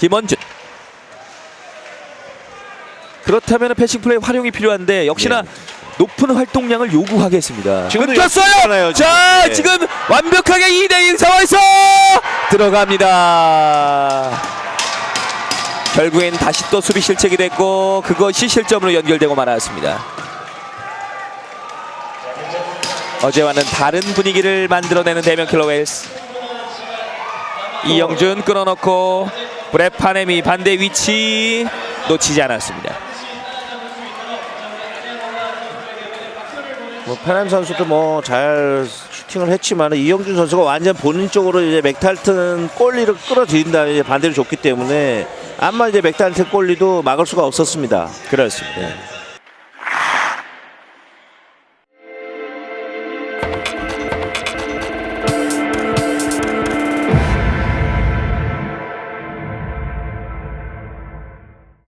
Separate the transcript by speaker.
Speaker 1: 김원준. 그렇다면 패싱 플레이 활용이 필요한데 역시나 높은 활동량을 요구하겠습니다. 끊겼어요. 자,
Speaker 2: 네.
Speaker 1: 지금 완벽하게 2대1 상황에서 들어갑니다. 결국엔 다시 또 수비 실책이 됐고 그것이 실점으로 연결되고 말았습니다. 어제와는 다른 분위기를 만들어내는 대면 킬러 웨일스. 이영준 끊어놓고 브레파네미 반대 위치 놓치지 않았습니다.
Speaker 2: 뭐 페남 선수도 뭐 잘 슈팅을 했지만 이영준 선수가 완전 본인 쪽으로 이제 맥탈튼 골리를 끌어들인 다음에 이제 반대를 줬기 때문에 아마 이제 맥탈튼 골리도 막을 수가 없었습니다.
Speaker 1: 그렇습니다. 네.